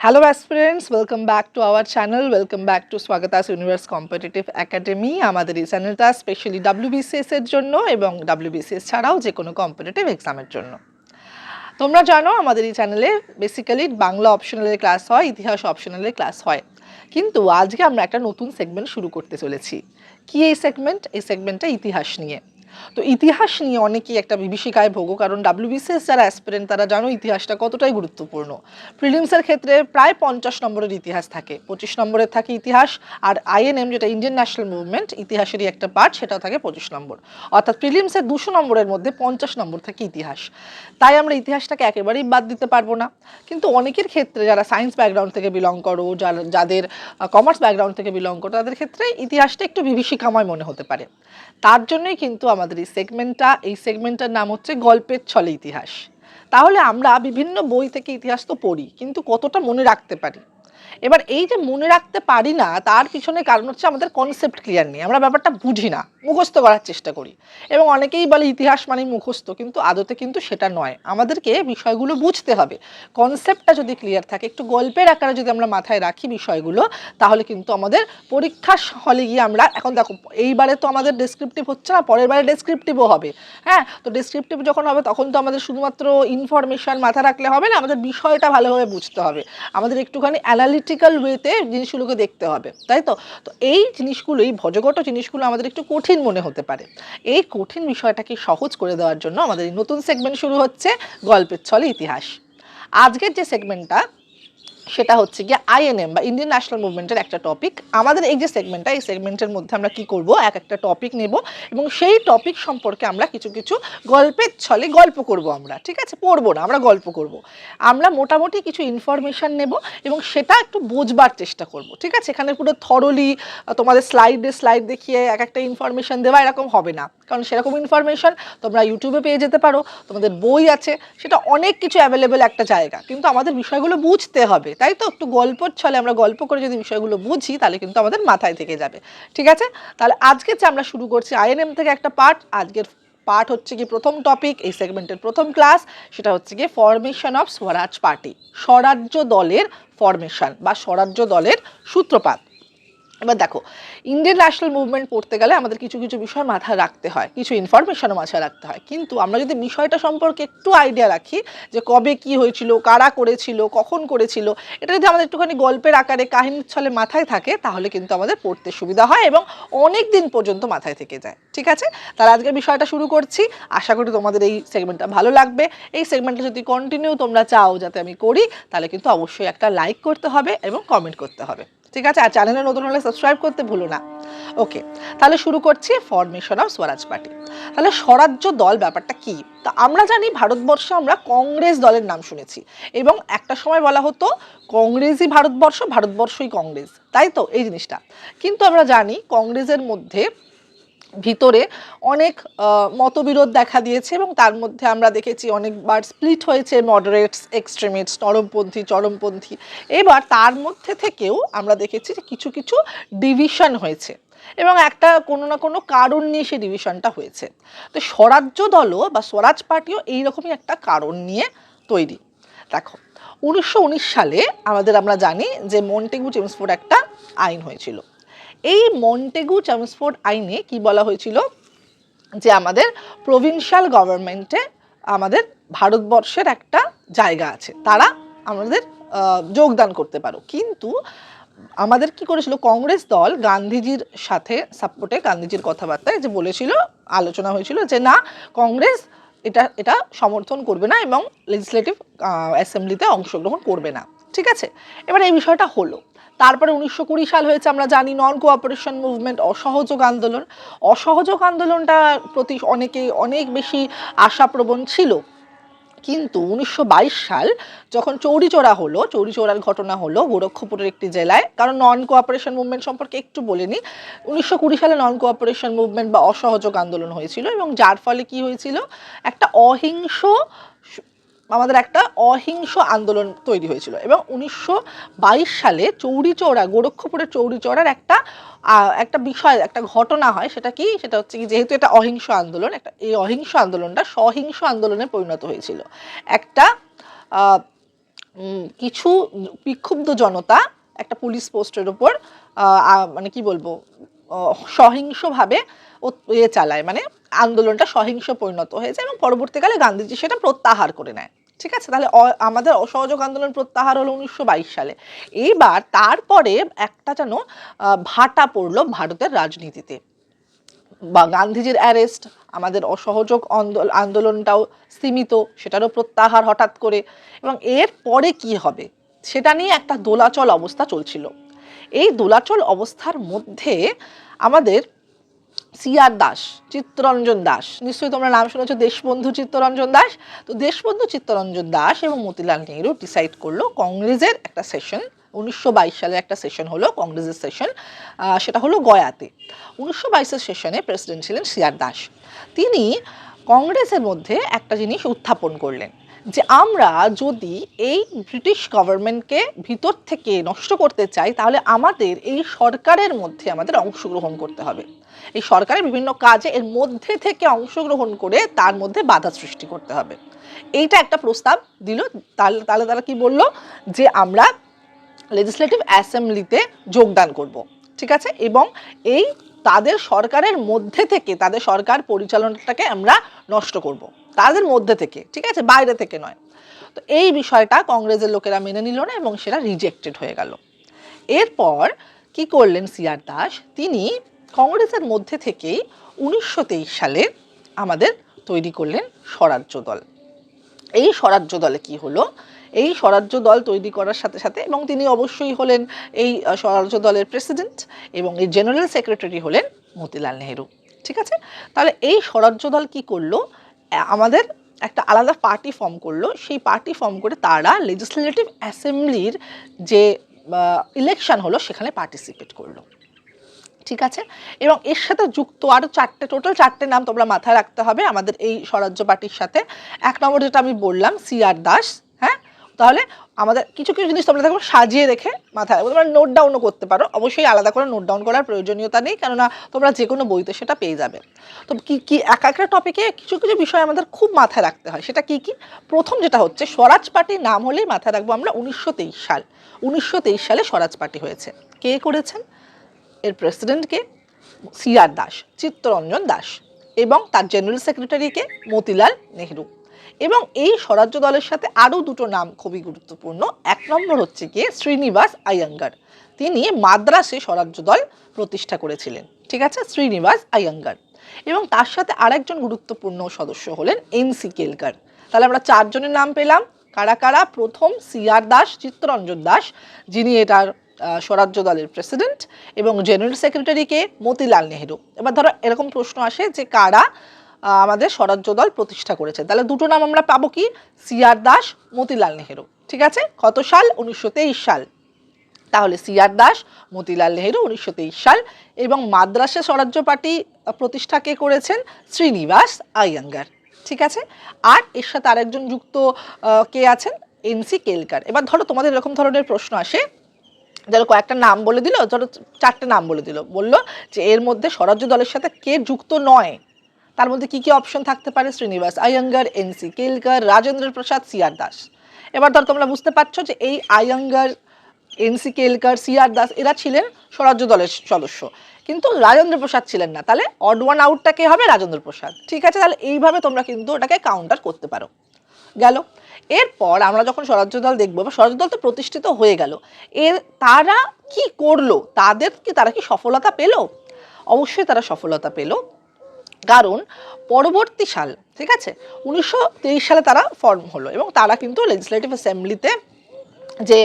Hello aspirants, welcome back to our channel. Welcome back to Swagatas Universe Competitive Academy. আমাদের এই চ্যানেলটা specially WBCS এর জন্য এবং ডাব্লিউবিসিএস ছাড়াও যে কোনো কম্পিটিটিভ এক্সামের জন্য। তোমরা জানো আমাদের এই চ্যানেলে বেসিক্যালি বাংলা অপশনালের ক্লাস হয় ইতিহাস অপশনালের ক্লাস হয়। কিন্তু আজকে আমরা একটা নতুন সেগমেন্ট শুরু করতে চলেছি। কি এই সেগমেন্ট এই সেগমেন্টটা ইতিহাস নিয়ে। তো ইতিহাস নিয়ে অনেকেই একটা বিভীষিকায় ভোগো, কারণ ডাব্লিউবিসিএস যারা অ্যাসপিরেন্ট তারা জানো ইতিহাসটা কতটাই গুরুত্বপূর্ণ। প্রিলিমসের ক্ষেত্রে প্রায় পঞ্চাশ নম্বরের ইতিহাস থাকে, পঁচিশ নম্বরের থাকে ইতিহাস, আর আইএনএম যেটা ইন্ডিয়ান ন্যাশনাল মুভমেন্ট ইতিহাসেরই একটা পার্ট সেটাও থাকে পঁচিশ নম্বর। অর্থাৎ প্রিলিমসের দুশো নম্বরের মধ্যে পঞ্চাশ নম্বর থাকে ইতিহাস। তাই আমরা ইতিহাসটাকে একেবারেই বাদ দিতে পারব না। কিন্তু অনেকের ক্ষেত্রে যারা সায়েন্স ব্যাকগ্রাউন্ড থেকে বিলং করো, যারা, যাদের কমার্স ব্যাকগ্রাউন্ড থেকে বিলং করো, তাদের ক্ষেত্রে ইতিহাসটা একটু বিভীষিকাময় মনে হতে পারে। তার জন্যই কিন্তু আমাদের এই সেগমেন্টটা এই সেগমেন্টটার নাম হচ্ছে গল্পের ছলে ইতিহাস। তাহলে আমরা বিভিন্ন বই থেকে ইতিহাস তো পড়ি, কিন্তু কতটা মনে রাখতে পারি? এবার এই যে মনে রাখতে পারি না, তার পিছনে কারণ হচ্ছে আমাদের কনসেপ্ট ক্লিয়ার নেই। আমরা ব্যাপারটা বুঝি না, মুখস্থ করার চেষ্টা করি। এবং অনেকেই বলে ইতিহাস মানে মুখস্থ, কিন্তু আদতে কিন্তু সেটা নয়। আমাদেরকে বিষয়গুলো বুঝতে হবে। কনসেপ্টটা যদি ক্লিয়ার থাকে, একটু গল্পের আকারে যদি আমরা মাথায় রাখি বিষয়গুলো, তাহলে কিন্তু আমাদের পরীক্ষার হলে গিয়ে আমরা, এখন দেখো, এইবারে তো আমাদের ডেসক্রিপটিভ হচ্ছে না, পরের বারে ডেসক্রিপটিভও হবে। হ্যাঁ তো ডেসক্রিপটিভ যখন হবে, তখন তো আমাদের শুধুমাত্র ইনফরমেশন মাথা রাখলে হবে না, আমাদের বিষয়টা ভালোভাবে বুঝতে হবে। আমাদের একটুখানি অ্যানালিটিক্যাল ওয়েতে জিনিসগুলোকে দেখতে হবে, তাই তো? তো এই জিনিসগুলো, এই ভজগট জিনিসগুলো আমাদের একটু কঠিন মনে হতে পারে। এই কঠিন বিষয়টাকে সহজ করে দেওয়ার জন্য আমাদের নতুন সেগমেন্ট শুরু হচ্ছে গল্পের ছলে ইতিহাস। আজকের যে সেগমেন্টটা সেটা হচ্ছে গিয়ে আইএনএম বা ইন্ডিয়ান ন্যাশনাল মুভমেন্টের একটা টপিক আমাদের এই যে সেগমেন্টটা এই সেগমেন্টের মধ্যে আমরা কি করব? এক একটা টপিক নেব এবং সেই টপিক সম্পর্কে আমরা কিছু কিছু গল্পের ছলে গল্প করব আমরা, ঠিক আছে? পড়ব না, আমরা গল্প করব। আমরা মোটামুটি কিছু ইনফরমেশন নেব এবং সেটা একটু বোঝবার চেষ্টা করব, ঠিক আছে? এখানে পুরো থরলি তোমাদের স্লাইডে স্লাইড দেখিয়ে এক একটা ইনফরমেশন দেওয়া এরকম হবে না। কারণ সেরকম ইনফরমেশন তোমরা ইউটিউবে পেয়ে যেতে পারো, তোমাদের বই আছে, সেটা অনেক কিছু অ্যাভেলেবেল একটা জায়গা। কিন্তু আমাদের বিষয়গুলো বুঝতে হবে, তাই তো? একটু গল্পর ছলে আমরা গল্প করে যদি বিষয়গুলো বুঝি, তাহলে কিন্তু আমাদের মাথায় থেকে যাবে। ঠিক আছে? তাহলে আজকে যে আমরা শুরু করছি আইএনএম থেকে একটা পার্ট আজকের পার্ট হচ্ছে কি প্রথম টপিক এই সেগমেন্টের প্রথম ক্লাস সেটা হচ্ছে কি formation of Swaraj party, Swarajya দলের ফরমেশন বা স্বরাজ্য দলের সূত্রপাত। এবার দেখো ইন্ডিয়ান ন্যাশনাল মুভমেন্ট পড়তে গেলে আমাদের কিছু কিছু বিষয় মাথায় রাখতে হয়, কিছু ইনফরমেশনও মাথায় রাখতে হয়। কিন্তু আমরা যদি বিষয়টা সম্পর্কে একটু আইডিয়া রাখি, যে কবে কি হয়েছিল, কারা করেছিল, কখন করেছিল, এটা যদি আমাদের একটুখানি গল্পের আকারে, কাহিনীর ছলে মাথায় থাকে, তাহলে কিন্তু আমাদের পড়তে সুবিধা হয় এবং অনেক দিন পর্যন্ত মাথায় থেকে যায়, ঠিক আছে? তাহলে আজকের বিষয়টা শুরু করছি। আশা করি তোমাদের এই সেগমেন্টটা ভালো লাগবে। এই সেগমেন্টটা যদি কন্টিনিউ তোমরা চাও যাতে আমি করি, তাহলে কিন্তু অবশ্যই একটা লাইক করতে হবে এবং কমেন্ট করতে হবে। ঠিক আছে? আর চ্যানেলে নতুন হলে সাবস্ক্রাইব করতে ভুলো না। ওকে তাহলে শুরু করছি ফরমেশন অফ স্বরাজ পার্টি। তাহলে স্বরাজ্য দল ব্যাপারটা কি? তা আমরা জানি ভারতবর্ষে আমরা কংগ্রেস দলের নাম শুনেছি এবং একটা সময় বলা হতো কংগ্রেসই ভারতবর্ষ, ভারতবর্ষই কংগ্রেস। তাই তো? এই জিনিসটা। কিন্তু আমরা জানি কংগ্রেসের মধ্যে ভিতরে অনেক মতবিরোধ দেখা দিয়েছে এবং তার মধ্যে আমরা দেখেছি অনেকবার স্প্লিট হয়েছে মডারেটস এক্সট্রিমিস্ট নরমপন্থী চরমপন্থী। এবার তার মধ্যে থেকেও আমরা দেখেছি যে কিছু কিছু ডিভিশন হয়েছে এবং একটা কোনো না কোনো কারণ নিয়ে সেই ডিভিশনটা হয়েছে। তো স্বরাজ্য দলও বা স্বরাজ পার্টিও এইরকমই একটা কারণ নিয়ে তৈরি। দেখো, উনিশশো উনিশ সালে আমাদের আমরা জানি যে মন্টেগু চেমসফোর্ড একটা আইন হয়েছিল। এই মন্টেগু চেমসফোর্ড আইনে কি বলা হয়েছিল? যে আমাদের প্রভিনশিয়াল গভর্নমেন্টে আমাদের ভারতবর্ষের একটা জায়গা আছে। তারা আমাদের যোগদান করতে পারো। কিন্তু আমাদের কি করেছিল? কংগ্রেস দল গান্ধীজির সাথে সাপোর্টে গান্ধীজির কথাবার্তায় যে বলেছিল, আলোচনা হয়েছিল যে না, কংগ্রেস এটা এটা সমর্থন করবে না এবং লেজিসলেটিভ অ্যাসেম্বলিতে অংশগ্রহণ করবে না। ঠিক আছে? এবার এই বিষয়টা হলো। তারপরে উনিশশো কুড়ি সাল হয়েছে, আমরা জানি নন কোঅপারেশন মুভমেন্ট অসহযোগ আন্দোলন। অসহযোগ আন্দোলনটা প্রতি অনেকে অনেক বেশি আশাপ্রবণ ছিল। কিন্তু উনিশশো বাইশ সাল যখন চৌরিচোরা হলো, চৌরিচোরার ঘটনা হলো গোরক্ষপুরের একটি জেলায়, কারণ নন কোঅপারেশন মুভমেন্ট সম্পর্কে একটু বলে নিই। উনিশশো কুড়ি সালে নন কোঅপারেশন মুভমেন্ট বা অসহযোগ আন্দোলন হয়েছিল এবং যার ফলে কি হয়েছিল? একটা অহিংস আমাদের একটা অহিংস আন্দোলন তৈরি হয়েছিল এবং উনিশশো বাইশ সালে চৌরিচৌরা গোরক্ষপুরের চৌরিচৌরার একটা একটা বিষয়, একটা ঘটনা হয়, সেটা কি? সেটা হচ্ছে কি, যেহেতু এটা অহিংস আন্দোলন, একটা, এই অহিংস আন্দোলনটা সহিংস আন্দোলনে পরিণত হয়েছিল। একটা কিছু বিক্ষুব্ধ জনতা একটা পুলিশ পোস্টের ওপর মানে কি বলব সহিংসভাবে ইয়ে চালায়। মানে আন্দোলনটা সহিংস পরিণত হয়েছে এবং পরবর্তীকালে গান্ধীজি সেটা প্রত্যাহার করে নেয়। ঠিক আছে? তাহলে আমাদের অসহযোগ আন্দোলন প্রত্যাহার হলো উনিশশো বাইশ সালে। এইবার তারপরে একটা যেন ভাটা পড়ল ভারতের রাজনীতিতে। বা গান্ধীজির অ্যারেস্ট, আমাদের অসহযোগ আন্দোল- আন্দোলনটাও সীমিত, সেটারও প্রত্যাহার হঠাৎ করে এবং এর পরে কি হবে? সেটা নিয়ে একটা দোলাচল অবস্থা চলছিল। এই দোলাচল অবস্থার মধ্যে আমাদের সিআর দাস, চিত্তরঞ্জন দাস। নিশ্চয়ই তোমরা নাম শুনেছো দেশবন্ধু চিত্তরঞ্জন দাস। তো দেশবন্ধু চিত্তরঞ্জন দাস এবং মতিলাল নেহরু ডিসাইড করল কংগ্রেসের একটা সেশন উনিশশো বাইশ সালের একটা সেশন হলো কংগ্রেসের সেশন সেটা হলো গয়াতে। উনিশশো বাইশের সেশনে প্রেসিডেন্ট ছিলেন সিআর দাস। তিনি কংগ্রেসের মধ্যে একটা জিনিস উত্থাপন করলেন। যে আমরা যদি এই ব্রিটিশ গভর্নমেন্টকে ভিতর থেকে নষ্ট করতে চাই, তাহলে আমাদের এই সরকারের মধ্যে আমাদের অংশগ্রহণ করতে হবে। এই সরকারের বিভিন্ন কাজে এর মধ্যে থেকে অংশগ্রহণ করে তার মধ্যে বাধা সৃষ্টি করতে হবে। এইটা একটা প্রস্তাব দিল। তাহলে তাহলে তারা কি বলল? যে আমরা লেজিসলেটিভ অ্যাসেম্বলিতে যোগদান করব। ঠিক আছে? এবং এই তাদের সরকারের মধ্যে থেকে, তাদের সরকার পরিচালনাটাকে আমরা নষ্ট করব। তাদের মধ্যে থেকে, ঠিক আছে? বাইরে থেকে নয়। তো এই বিষয়টা কংগ্রেসের লোকেরা মেনে নিল না এবং সেটা রিজেক্টেড হয়ে গেল। এরপর কি করলেন সিআর দাস? তিনি কংগ্রেসের মধ্যে থেকেই উনিশশো তেইশ সালে আমাদের তৈরি করলেন স্বরাজ্য দল। এই স্বরাজ্য দলে কি হলো? এই স্বরাজ্য দল তৈরি করার সাথে সাথে এবং তিনি অবশ্যই হলেন এই স্বরাজ্য দলের প্রেসিডেন্ট এবং এই জেনারেল সেক্রেটারি হলেন মতিলাল নেহেরু। ঠিক আছে? তাহলে এই স্বরাজ্য দল কি করল? আমাদের একটা আলাদা পার্টি ফর্ম করল। সেই পার্টি ফর্ম করে তারা লেজিসলেটিভ অ্যাসেম্বলির যে ইলেকশন হলো, সেখানে পার্টিসিপেট করল। ঠিক আছে? এবং এর সাথে যুক্ত আরও চারটে টোটাল চারটে নাম তোমরা মাথায় রাখতে হবে আমাদের এই স্বরাজ্য পার্টির সাথে। এক নম্বর যেটা আমি বললাম সি আর দাস তাহলে আমাদের কিছু কিছু জিনিস তোমরা দেখো, সাজিয়ে রেখে মাথায় রাখব। তোমরা নোট ডাউনও করতে পারো। অবশ্যই আলাদা করে নোট ডাউন করার প্রয়োজনীয়তা নেই, কেননা তোমরা যে কোনো বইতে সেটা পেয়ে যাবে। তো কি কি, এক একটা টপিকে কিছু কিছু বিষয় আমাদের খুব মাথায় রাখতে হয়। সেটা কি কি? প্রথম যেটা হচ্ছে, স্বরাজ পার্টির নাম হলেই মাথায় রাখব আমরা উনিশশো তেইশ সাল। উনিশশো তেইশ সালে স্বরাজ পার্টি হয়েছে। কে করেছেন? এর প্রেসিডেন্টকে সিআর দাস, চিত্তরঞ্জন দাস এবং তার জেনারেল সেক্রেটারিকে মতিলাল নেহরু। এবং এই স্বরাজ্য দলের সাথে আরও দুটো নাম খুবই গুরুত্বপূর্ণ। এক নম্বর হচ্ছে গিয়ে শ্রীনিবাস আয়াঙ্গার তিনি মাদ্রাসে স্বরাজ্য দল প্রতিষ্ঠা করেছিলেন। ঠিক আছে? শ্রীনিবাস আয়াঙ্গার এবং তার সাথে আরেকজন গুরুত্বপূর্ণ সদস্য হলেন এম এনসি কেলকার। তাহলে আমরা চারজনের নাম পেলাম। কারা কারা? প্রথম সিআর দাস, চিত্তরঞ্জন দাস, যিনি এটার স্বরাজ্য দলের প্রেসিডেন্ট এবং জেনারেল সেক্রেটারিকে মতিলাল নেহেরু। এবার ধরো এরকম প্রশ্ন আসে যে কারা আমাদের স্বরাজ্য দল প্রতিষ্ঠা করেছে। তাহলে দুটো নাম আমরা পাবো কি? সিআর দাস, মতিলাল নেহেরু। ঠিক আছে? কত সাল? উনিশশো তেইশ সাল। তাহলে সিআর দাস, মতিলাল নেহেরু উনিশশো তেইশ সাল এবং মাদ্রাসা স্বরাজ্য পার্টি প্রতিষ্ঠা কে করেছেন? শ্রীনিবাস আয়াঙ্গার ঠিক আছে? আর এর সাথে আরেকজন যুক্ত কে আছেন? এনসি কেলকার। এবার ধরো তোমাদের এরকম ধরনের প্রশ্ন আসে। ধরো কয়েকটা নাম বলে দিল, ধরো চারটে নাম বলে দিল। বলল যে এর মধ্যে স্বরাজ্য দলের সাথে কে যুক্ত নয়? তার মধ্যে কি কি অপশন থাকতে পারে? Srinivas Iyengar NC Kelkar, Rajendra Prasad CR Das. এবার ধর তোমরা বুঝতে পারছ যে এই আয়াঙ্গার এনসি কেলকার সিআর দাস, এরা ছিলেন স্বরাজ্য দলের সদস্য। কিন্তু রাজেন্দ্র প্রসাদ ছিলেন না। তাহলে অড ওয়ান আউটটা কে হবে? রাজেন্দ্র প্রসাদ। ঠিক আছে, তাহলে এইভাবে তোমরা কিন্তু ওটাকে কাউন্টার করতে পারো। গেল। এরপর আমরা যখন স্বরাজ্য দল দেখব বা স্বরাজ্য দল তো প্রতিষ্ঠিত হয়ে গেল। এর তারা কি করল? তাদের কি, তারা কি সফলতা পেল? অবশ্যই তারা সফলতা পেল। কারণ পরবর্তী সাল, ঠিক আছে? উনিশশো সালে তারা ফর্ম হলো এবং তারা কিন্তু লেজিসলেটিভ অ্যাসেম্বলিতে যে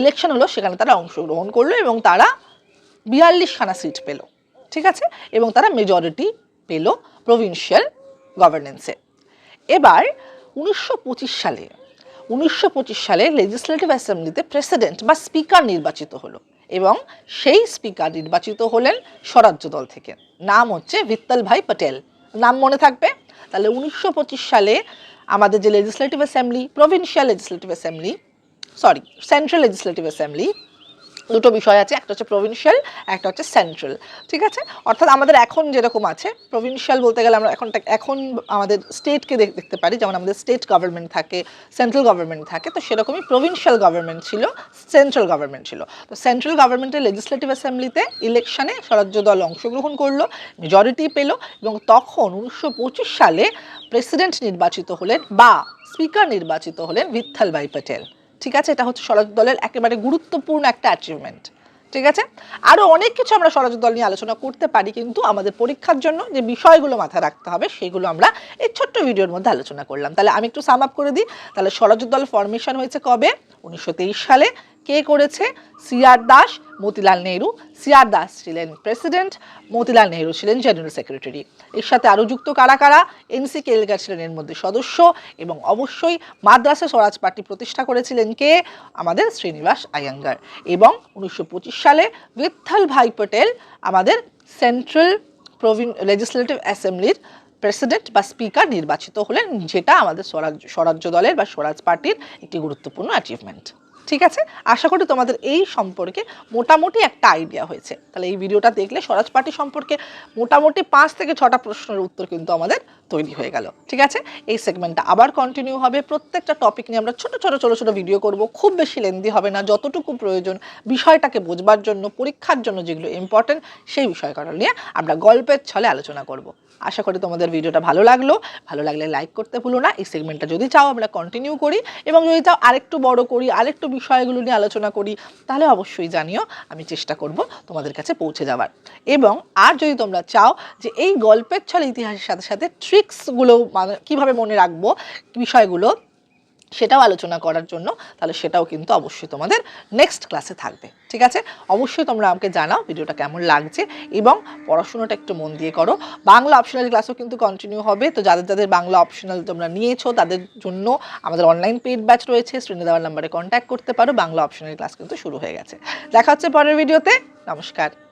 ইলেকশন হলো সেখানে তারা অংশগ্রহণ করল এবং তারা বিয়াল্লিশখানা সিট পেল, ঠিক আছে? এবং তারা মেজরিটি পেল প্রভিন্সিয়াল গভর্নেন্সে এবার উনিশশো পঁচিশ সালে, উনিশশো পঁচিশ সালে লেজিসলেটিভ অ্যাসেম্বলিতে প্রেসিডেন্ট বা স্পিকার নির্বাচিত হলো। এবং সেই স্পিকার নির্বাচিত হলেন স্বরাজ্য দল থেকে। নাম হচ্ছে ভিত্তল ভাই প্যাটেল নাম মনে থাকবে? তাহলে উনিশশো পঁচিশ সালে আমাদের যে legislative assembly provincial legislative assembly sorry central legislative assembly দুটো বিষয় আছে, একটা হচ্ছে প্রভিনশিয়াল একটা হচ্ছে সেন্ট্রাল ঠিক আছে? অর্থাৎ আমাদের এখন যেরকম আছে প্রভিনশিয়াল বলতে গেলে আমরা এখন এখন আমাদের স্টেটকে দেখতে পারি, যেমন আমাদের স্টেট গভর্নমেন্ট থাকে সেন্ট্রাল গভর্নমেন্ট থাকে, তো সেরকমই প্রভিনশিয়াল গভর্নমেন্ট ছিল সেন্ট্রাল গভর্নমেন্ট ছিল। তো সেন্ট্রাল গভর্নমেন্টের লেজিসলেটিভ অ্যাসেম্বলিতে ইলেকশনে স্বরাজ্য দল অংশগ্রহণ করল মেজরিটি পেল এবং তখন উনিশশো পঁচিশ সালে প্রেসিডেন্ট নির্বাচিত হলেন বা স্পিকার নির্বাচিত হলেন ভিত্থাল ভাই প্যাটেল ঠিক আছে? এটা হচ্ছে স্বরাজ দলের একেবারে গুরুত্বপূর্ণ একটা অ্যাচিভমেন্ট ঠিক আছে? আরও অনেক কিছু আমরা স্বরাজ দল নিয়ে আলোচনা করতে পারি, কিন্তু আমাদের পরীক্ষার জন্য যে বিষয়গুলো মাথায় রাখতে হবে, সেগুলো আমরা এই ছোট্ট ভিডিওর মধ্যে আলোচনা করলাম। তাহলে আমি একটু সাম আপ করে দিই। তাহলে স্বরাজ দল ফরমেশন হয়েছে কবে? উনিশশো তেইশ সালে। কে করেছে? সিআর দাস, মতিলাল নেহরু। সিআর দাস ছিলেন প্রেসিডেন্ট, মতিলাল নেহরু ছিলেন জেনারেল সেক্রেটারি। এর সাথে আরও যুক্ত কারা কারা? এনসি কেলকার ছিলেন এর মধ্যে সদস্য এবং অবশ্যই মাদ্রাসা স্বরাজ পার্টি প্রতিষ্ঠা করেছিলেন কে? আমাদের শ্রীনিবাস আয়াঙ্গার এবং উনিশশো পঁচিশ সালে বিথ্থল ভাই পটেল, আমাদের সেন্ট্রাল প্রভিন, লেজিসলেটিভ অ্যাসেম্বলির প্রেসিডেন্ট বা স্পিকার নির্বাচিত হলেন, যেটা আমাদের স্বরাজ, স্বরাজ্য দলের বা স্বরাজ পার্টির একটি গুরুত্বপূর্ণ অ্যাচিভমেন্ট ঠিক আছে? আশা করি তোমাদের এই সম্পর্কে মোটামুটি একটা আইডিয়া হয়েছে। তাহলে এই ভিডিওটা দেখলে স্বরাজ পার্টি সম্পর্কে মোটামুটি পাঁচ থেকে ছটা প্রশ্নের উত্তর কিন্তু আমাদের তৈরি হয়ে গেল। ঠিক আছে? এই সেগমেন্টটা আবার কন্টিনিউ হবে। প্রত্যেকটা টপিক নিয়ে আমরা ছোট ছোট ছোট ছোট ভিডিও করব। খুব বেশি লেন্দি হবে না। যতটুকু প্রয়োজন বিষয়টাকে বোঝবার জন্য, পরীক্ষার জন্য যেগুলো ইম্পর্টেন্ট সেই বিষয়গুলো নিয়ে আমরা গল্পের ছলে আলোচনা করব। আশা করি তোমাদের ভিডিওটা ভালো লাগল। ভালো লাগলে লাইক করতে ভুলো না। এই সেগমেন্টটা যদি চাও আমরা কন্টিনিউ করি। এবং যদি চাও আরেকটু বড় করি, আরেকটু বিষয়গুলো নিয়ে আলোচনা করি, তাহলে অবশ্যই জানিও, আমি চেষ্টা করব তোমাদের কাছে পৌঁছে যাওয়ার। এবং আর যদি তোমরা চাও যে এই গল্পের ছলে ইতিহাসের সাথে সাথে ট্রিক্সগুলো মানে কীভাবে মনে রাখব, বিষয়গুলো সেটাও আলোচনা করার জন্য, তাহলে সেটাও কিন্তু অবশ্যই তোমাদের নেক্সট ক্লাসে থাকবে। ঠিক আছে? অবশ্যই তোমরা আমাকে জানাও ভিডিওটা কেমন লাগছে এবং পড়াশোনাটা একটু মন দিয়ে করো। বাংলা অপশনাল ক্লাসও কিন্তু কন্টিনিউ হবে। তো যাদের যাদের বাংলা অপশনাল তোমরা নিয়েছো, তাদের জন্য আমাদের অনলাইন পেড ব্যাচ রয়েছে। স্ক্রিনে দেওয়ার নাম্বারে কন্ট্যাক্ট করতে পারো। বাংলা অপশনাল ক্লাস কিন্তু শুরু হয়ে গেছে। দেখা হচ্ছে পরের ভিডিওতে নমস্কার।